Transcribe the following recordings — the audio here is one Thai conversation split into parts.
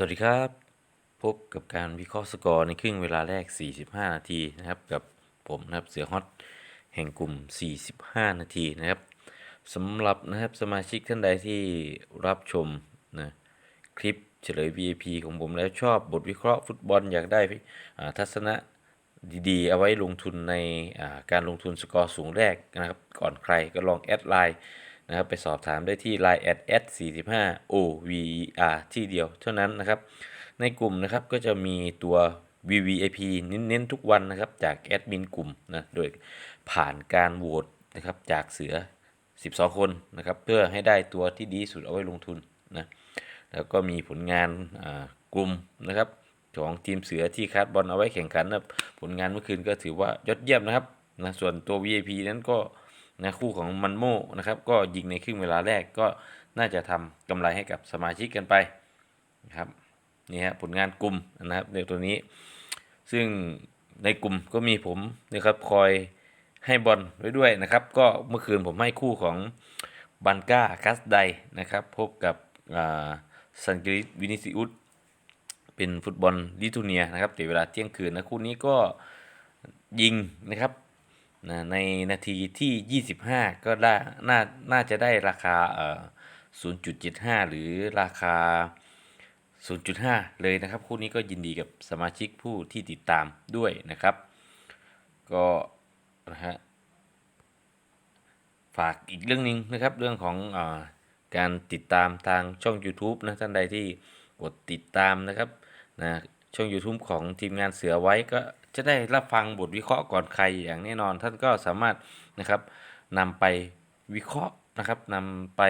สวัสดีครับ พบกับการวิเคราะห์สกอร์ในครึ่งเวลาแรก 45 นาทีนะครับกับผมนะครับเสือฮอตแห่งกลุ่ม 45 นาทีนะครับสำหรับนะครับสมาชิกท่านใดที่รับชมนะคลิปเฉลย VIP ของผมแล้วชอบบทวิเคราะห์ฟุตบอลอยากได้ทัศนะดีๆ เอาไว้ลงทุนในการลงทุนสกอร์สูงแรกนะครับ ก่อนใครก็ลองแอดไลน์ นะครับไปสอบถามได้ที่ Line แอดแอด45 OVER ที่เดียวเท่านั้นนะครับ ในกลุ่มนะครับก็จะมีตัว VVIP เน้นๆทุกวันนะครับ จากแอดมินกลุ่มนะโดยผ่านการโหวตนะครับจากเสือ 12 คนนะครับ เพื่อให้ได้ตัวที่ดีสุดเอาไว้ลงทุนนะแล้วก็มีผลงานอ่ากลุ่มนะครับของทีมเสือที่คัดบอลเอาไว้แข่งขันนะผลงานเมื่อคืนก็ถือว่ายอดเยี่ยมนะครับนะส่วนตัว VIP นั้นก็ นะคู่ของมันโมนะครับก็ยิงในครึ่งเวลาแรกก็น่าจะทำกำไรให้กับสมาชิกกันไปนะครับนี่ฮะผลงานกลุ่มนะครับในตัวนี้ ซึ่งในกลุ่มก็มีผมนะครับคอยให้บอลไว้ด้วยนะครับ ก็เมื่อคืนผมให้คู่ของบันก้าคัสไดนะครับ พบกับซันกริสวินิซิอุสเป็นฟุตบอลลิทูเนียนะครับแต่เวลาเที่ยงคืนนะคู่นี้ก็ยิงนะครับ นะในนาทีที่ 25 ก็ได้น่าน่าจะได้ราคาเอ่อ0.75 หรือราคา 0.5 เลยนะครับ คู่นี้ก็ยินดีกับสมาชิกผู้ที่ติดตามด้วยนะครับ ก็นะฮะฝากอีกเรื่องหนึงนะครับ เรื่องของอาการติดตามทางช่อง YouTube นะท่านใดที่กดติดตามนะครับนะ ช่อง YouTube ของทีมงานเสือไว้ก็จะได้รับฟังบทวิเคราะห์ก่อนใครอย่างแน่นอน ท่านก็สามารถนะครับนำไปวิเคราะห์นะครับนำไป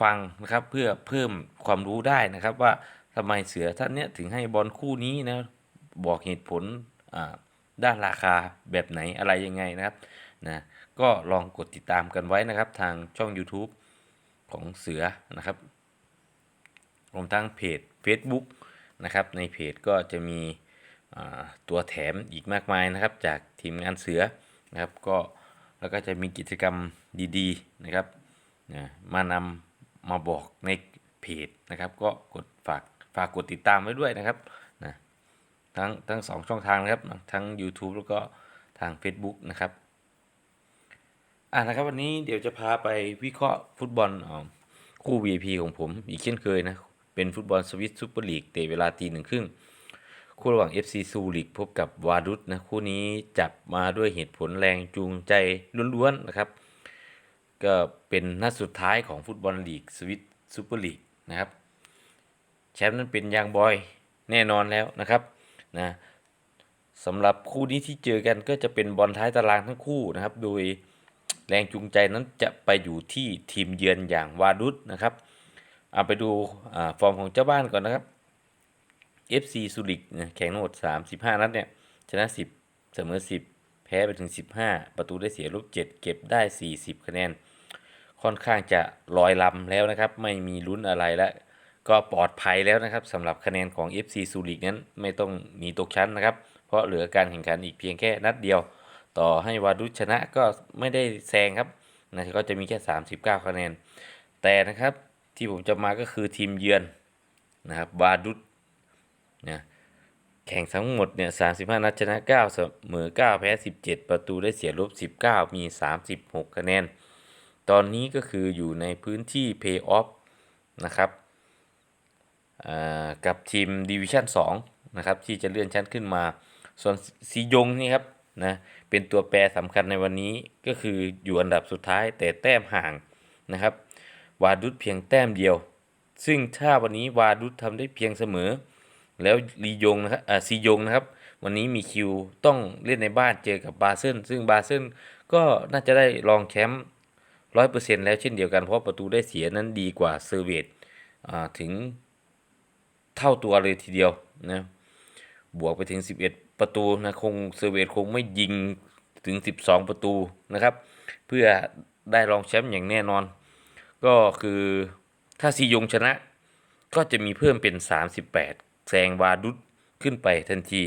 ฟังนะครับเพื่อเพิ่มความรู้ได้นะครับว่าทำไมเสือท่านเนี้ยถึงให้บอลคู่นี้นะบอกเหตุผลอ่าด้านราคาแบบไหนอะไรยังไงนะครับนะก็ลองกดติดตามกันไว้นะครับทางช่อง YouTube ของเสือนะครับรวมทั้งเพจ Facebook นะครับ ในเพจก็จะมีตัวแถมอีกมากมายนะครับ จากทีมงานเสือนะครับก็แล้วก็จะมีกิจกรรมดีๆนะครับนะมานำมาบอกในเพจนะครับ ก็กดฝากฝากกดติดตามไว้ด้วยนะครับนะทั้งทั้งสองช่องทางนะครับทั้ง YouTube แล้วก็ทาง Facebook นะครับอ่านะครับวันนี้เดี๋ยวจะพาไปวิเคราะห์ฟุตบอลอ่าคู่ VIP ของผมอีกเช่นเคยนะ เป็นฟุตบอลสวิตซูเปอร์ลีกเตะเวลาตีหนึ่งครึ่งคู่ระหว่าง FC ซูริกพบกับวาดุสนะคู่นี้จับมาด้วยเหตุผลแรงจูงใจล้วนๆนะครับ ก็เป็นนัดสุดท้ายของฟุตบอลลีกสวิตซูเปอร์ลีกนะครับแชมป์นั้นเป็นยางบอยแน่นอนแล้วนะครับนะสำหรับคู่นี้ที่เจอกันก็จะเป็นบอลท้ายตารางทั้งคู่นะครับ โดยแรงจูงใจนั้นจะไปอยู่ที่ทีมเยือนอย่างวาดุสนะครับ เอาไปดูฟอร์มของเจ้าบ้านก่อนนะครับ FC ซูริกแข่งทั้งหมด 35 นัดเนี่ยชนะ 10 เสมอ 10 แพ้ไปถึง 15 ประตูได้เสียลบ7 เก็บได้ 40 คะแนน ค่อนข้างจะลอยลำแล้วนะครับ ไม่มีลุ้นอะไรแล้วก็ปลอดภัยแล้วนะครับสำหรับคะแนนของ FC ซูริกนั้นไม่ต้องหนีตกชั้นนะครับ เพราะเหลือการแข่งขันอีกเพียงแค่นัดเดียว ต่อให้วาดุชชนะก็ไม่ได้แซงครับนะก็จะมีแค่ 39 คะแนน แต่นะครับ ที่ผมจะมาก็คือทีมเยือนนะครับวาดุชนะแข่งทั้งหมดเนี่ย35นัดชนะ9เสมอ9แพ้ 17 ประตูได้เสียลบ 19 มี 36 คะแนน ตอนนี้ก็คืออยู่ในพื้นที่เพย์ออฟนะครับกับทีมดิวิชั่น2นะครับที่จะเลื่อนชั้นขึ้นมา ส่วนซียงนี่ครับนะเป็นตัวแปรสำคัญในวันนี้ก็คืออยู่อันดับสุดท้ายแต่แต้มห่างนะครับ วาดุษเพียงแต้มเดียว ซึ่งถ้าวันนี้วาดุษทำได้เพียงเสมอ แล้วลียงนะครับอ่าซียงนะครับ วันนี้มีคิวต้องเล่นในบ้านเจอกับบาเซนซึ่งบาเซนก็น่าจะได้รองแชมป์ร้อยเปอร์เซ็นต์แล้วเช่นเดียวกันเพราะประตูได้เสียนั้นดีกว่าเซอร์เวตถึงเท่าตัวเลยทีเดียวนะบวกไปถึง 11 ประตูนะคงเซอร์เวตคงไม่ยิงถึง 12 ประตูนะครับ เพื่อได้รองแชมป์อย่างแน่นอน ก็คือถ้าซียงชนะ ก็จะมีเพิ่มเป็น 38 แซงวาดุษขึ้นไปทันที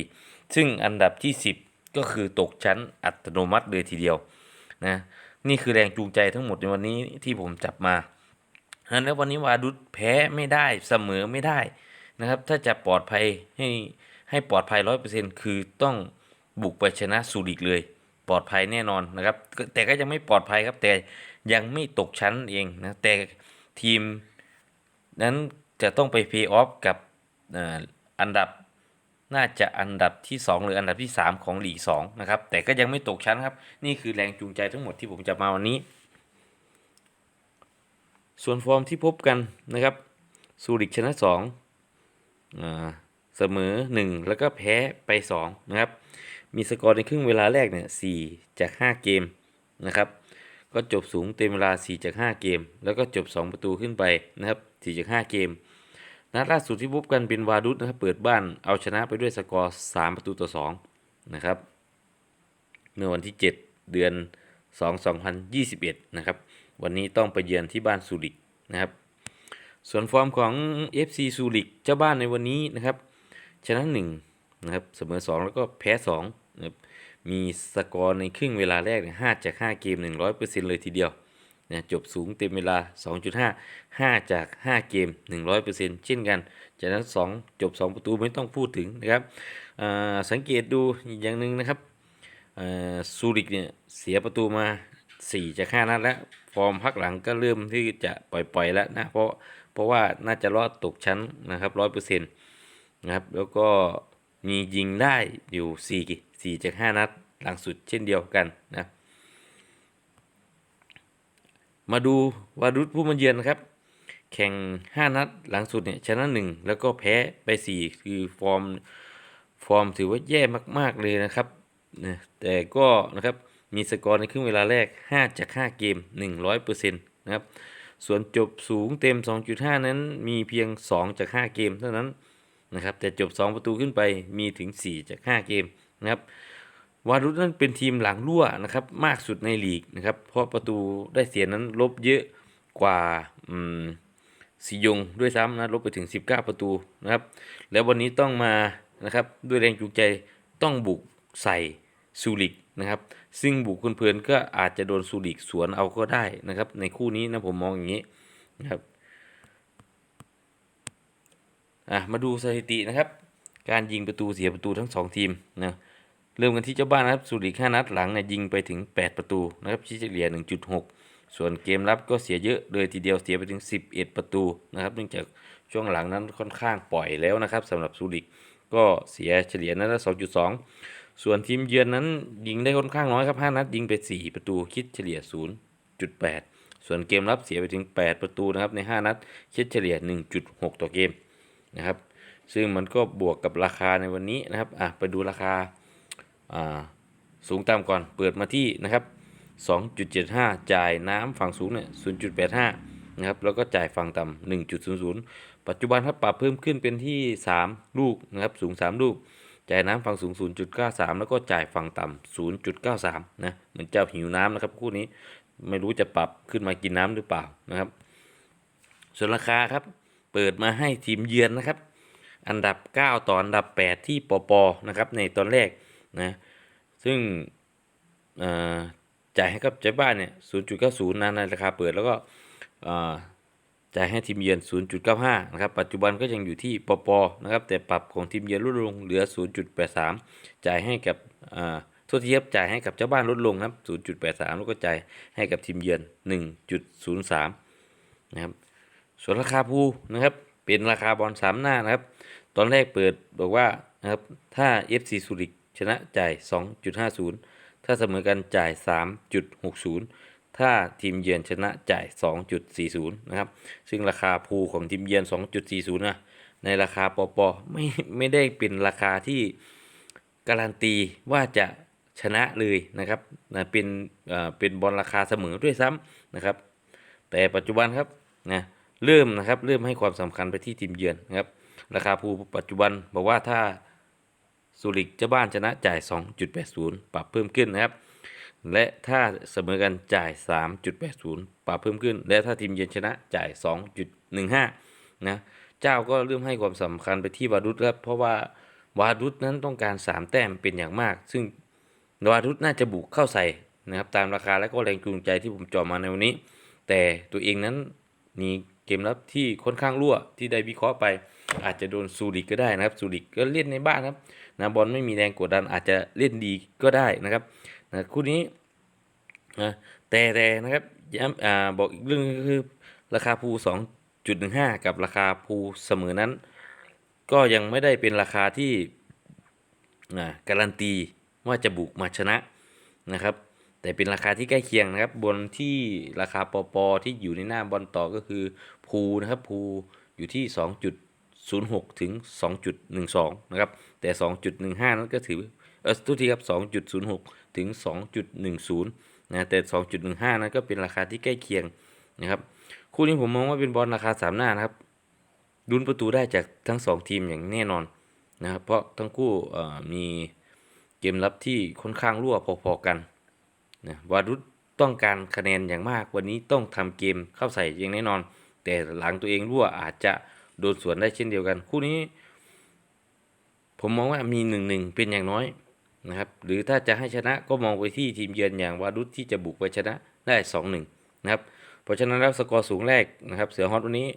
ซึ่งอันดับที่ 10 ก็คือตกชั้นอัตโนมัติเลยทีเดียวนะนี่คือแรงจูงใจทั้งหมดในวันนี้ที่ผมจับมาฉะแล้ววันนี้วาดุษแพ้ไม่ได้เสมอไม่ได้นะครับ ถ้าจะปลอดภัยให้ให้ปลอดภัยร้อยเปอร์เซ็นคือต้องบุกไปชนะซูริกเลย ปลอดภัยแน่นอนนะครับ แต่ก็ยังไม่ปลอดภัยครับ แต่ยังไม่ตกชั้นเองนะแต่ทีมนั้นจะต้องไปเพย์ออฟกับอันดับน่าจะอันดับที่ 2 หรืออันดับที่ 3 ของหลีก2นะครับ แต่ก็ยังไม่ตกชั้นครับ นี่คือแรงจูงใจทั้งหมดที่ผมจะมาวันนี้ ส่วนฟอร์มที่พบกันนะครับซูริกชนะ2อ่าเสมอ 1 แล้วก็แพ้ไป2นะครับ มีสกอร์ในครึ่งเวลาแรกเนี่ย4จาก 5 เกมนะครับ ก็จบสูงเต็มเวลา 4 จาก 5 เกม แล้วก็จบ 2 ประตูขึ้นไปนะครับ4จาก 5 เกม นัดล่าสุดที่พบกันเป็นวาดุสนะครับ เปิดบ้านเอาชนะไปด้วยสกอร์ 3 ประตูต่อ 2 นะครับ เมื่อวันที่ 7 เดือน 2 2021 นะครับ วันนี้ต้องไปเยือนที่บ้านซูริกนะครับ ส่วนฟอร์มของ FC ซูริกเจ้าบ้านในวันนี้นะครับ ชนะ 1 นะครับ เสมอ 2 แล้วก็แพ้ 2 มีสกอร์ในครึ่งเวลาแรกเนี่ย5จาก 5 เกม 100%เลยทีเดียวนะจบสูงเต็มเวลา 2.5 5 จาก 5 เกม 100%เช่นกัน จากนั้น 2 จบ 2 ประตูไม่ต้องพูดถึงนะครับ สังเกตดูอย่างหนึ่งนะครับซูริกเนี่ยเสียประตูมา 4 จาก 5 นัดแล้ว ฟอร์มพักหลังก็เริ่มที่จะปล่อย ๆ แล้วนะ เพราะเพราะว่าน่าจะรอดตกชั้นนะครับ 100%นะครับ แล้วก็มียิงได้อยู่ 4 4จาก5นัดหลังสุดเช่นเดียวกันนะมาดูวารุษผู้มาเยือนครับ แข่ง 5 นัดหลังสุดเนี่ยชนะ 1 แล้วก็แพ้ไป 4 คือฟอร์มฟอร์มถือว่าแย่มาก ๆ เลยนะครับนะแต่ก็นะครับมีสกอร์ในครึ่งเวลาแรก 5 จาก 5 เกม 100%นะครับส่วนจบสูงเต็ม 2.5 นั้นมีเพียง 2 จาก 5 เกมเท่านั้นนะครับแต่จบ 2 ประตูขึ้นไปมีถึง 4 จาก 5 เกม นะครับวารุษนั้นเป็นทีมหลังรั่วนะครับ มากสุดในลีกนะครับ เพราะประตูได้เสียนั้นลบเยอะกว่าสียงด้วยซ้ำนะลบไปถึง 19 ประตูนะครับ แล้ววันนี้ต้องมานะครับด้วยแรงจูงใจต้องบุกใส่ซูริกนะครับ ซึ่งบุกเพลินก็อาจจะโดนซูริกสวนเอาก็ได้นะครับ ในคู่นี้นะผมมองอย่างนี้นะครับอะมาดูสถิตินะครับ การยิงประตูเสียประตูทั้งสองทีมนะ เริ่มกันที่เจ้าบ้านนะครับสุริก5นัดหลังเนี่ยยิงไปถึง 8 ประตูนะครับเฉลี่ย 1.6 ส่วนเกมรับก็เสียเยอะเลยทีเดียวเสียไปถึง 11 ประตูนะครับเนื่องจากช่วงหลังนั้นค่อนข้างปล่อยแล้วนะครับสำหรับสุริกก็เสียเฉลี่ยนัดละ 2.2 ส่วนทีมเยือนนั้นยิงได้ค่อนข้างน้อยครับ 5 นัดยิงไป 4 ประตูคิดเฉลี่ย 0.8 ส่วนเกมรับเสียไปถึง 8 ประตูนะครับใน 5 นัดคิดเฉลี่ย 1.6 ต่อเกมนะครับซึ่งมันก็บวกกับราคาในวันนี้นะครับอะไปดูราคา สูงต่ำก่อนเปิดมาที่นะครับ 2.75 จ่ายน้ำฝั่งสูงเนี่ย0.85 นะครับ แล้วก็จ่ายฝั่งต่ำ1.00 ปัจจุบันครับปรับเพิ่มขึ้นเป็นที่ 3 ลูกนะครับ สูง 3 ลูก จ่ายน้ำฝั่งสูง 0.93 แล้วก็จ่ายฝั่งต่ำ0.93 นะ เหมือนเจ้าหิวน้ำนะครับคู่นี้ไม่รู้จะปรับขึ้นมากินน้ำหรือเปล่านะครับ ส่วนราคาครับ เปิดมาให้ทีมเยือนนะครับ อันดับ 9 ต่ออันดับ 8 ที่ปปนะครับในตอนแรก นะซึ่งจ่ายให้กับเจ้าบ้านเนี่ย 0.90นะในราคาเปิดแล้วก็จ่ายให้ทีมเยือน 0.95 นะครับ ปัจจุบันก็ยังอยู่ที่ปปนะครับ แต่ปรับของทีมเยือนลดลงเหลือ 0.83 จ่ายให้กับอ่าโทษทีครับจ่ายให้กับเจ้าบ้านลดลงครับ 0.83 แล้วก็จ่ายให้กับทีมเยือน 1.03 นะครับ ส่วนราคาภูนะครับ เป็นราคาบอลสามหน้านะครับ ตอนแรกเปิดบอกว่านะครับ ถ้า FC สุริก ชนะจ่าย 2.50 ถ้าเสมอกันจ่าย 3.60 ถ้าทีมเยือนชนะจ่าย 2.40 นะครับ ซึ่งราคาภูของทีมเยือน 2.40 นะ ในราคาปปไม่ไม่ได้เป็นราคาที่การันตีว่าจะชนะเลยนะครับนะเป็นเอ่อเป็นบอลราคาเสมอด้วยซ้ำนะครับ แต่ปัจจุบันครับนะเริ่มนะครับเริ่มให้ความสำคัญไปที่ทีมเยือนนะครับ ราคาภูปัจจุบันบอกว่าถ้า สุริกเจ้าบ้านชนะจ่าย 2.80 ปรับเพิ่มขึ้นนะครับ และถ้าเสมอกันจ่าย 3.80 ปรับเพิ่มขึ้น และถ้าทีมเยือนชนะจ่าย 2.15 นะ เจ้าก็เริ่มให้ความสำคัญไปที่วารุษครับ เพราะว่าวารุษนั้นต้องการ 3 แต้มเป็นอย่างมาก ซึ่งวารุษน่าจะบุกเข้าใส่นะครับตามราคาและก็แรงจูงใจที่ผมจาะมาในวันนี้ แต่ตัวเองนั้นมีเกมรับที่ค่อนข้างรั่วที่ได้วิเคราะห์ไป อาจจะโดนซูริกก็ได้นะครับซูริกก็เล่นในบ้านครับนะบอลไม่มีแรงกดดันอาจจะเล่นดีก็ได้นะครับนะคู่นี้นะแต่แต่นะครับย้ำอ่าบอกอีกเรื่องก็คือราคาภู2.15 กับราคาภูเสมอนั้น ก็ยังไม่ได้เป็นราคาที่อ่าการันตีว่าจะบุกมาชนะนะครับแต่เป็นราคาที่ใกล้เคียงนะครับ บนที่ราคาปอปอที่อยู่ในหน้าบอลต่อก็คือภูนะครับภูอยู่ที่ 2.06 ถึง 2.12 นะครับ แต่ 2.15 นั้นก็ถือ เออทุกทีครับ 2.06 ถึง 2.10 นะแต่ 2.15 นั้นก็เป็นราคาที่ใกล้เคียงนะครับ คู่นี้ผมมองว่าเป็นบอลราคาสามหน้านะครับลุ้นประตูได้จากทั้งสองทีมอย่างแน่นอนนะครับ เพราะทั้งคู่มีเกมรับที่ค่อนข้างรั่วพอๆกันนะวารุษต้องการคะแนนอย่างมากวันนี้ต้องทำเกมเข้าใส่อย่างแน่นอน แต่หลังตัวเองรั่วอาจจะ โดนสวนได้เช่นเดียวกัน คู่นี้ ผมมองว่ามีหนึ่งหนึ่งเป็นอย่างน้อยนะครับ หรือถ้าจะให้ชนะก็มองไปที่ทีมเยือนอย่างวารุษที่จะบุกไปชนะได้สองหนึ่งนะครับ เพราะฉะนั้นแล้วสกอร์สูงแรกนะครับ เสือฮอตวันนี้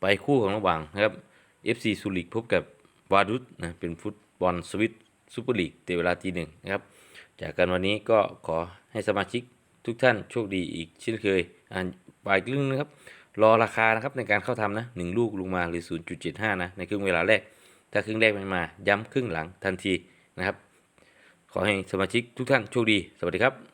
ไปคู่ของระหว่างนะครับ FC ซูริกพบกับวาดุสนะเป็นฟุตบอลสวิตซูเปอร์ลีกเตเวลาทีหนึ่งนะครับ จากกันวันนี้ก็ขอให้สมาชิกทุกท่านโชคดีอีกเช่นเคย อ่านปลายครึ่องนะครับ รอราคานะครับในการเข้าทำนะหนึ่งลูกลงมาหรือ 0.75 นะในครึ่งเวลาแรก ถ้าครึ่งแรกไม่มา ย้ำครึ่งหลังทันทีนะครับ ขอให้สมาชิกทุกท่านโชคดี สวัสดีครับ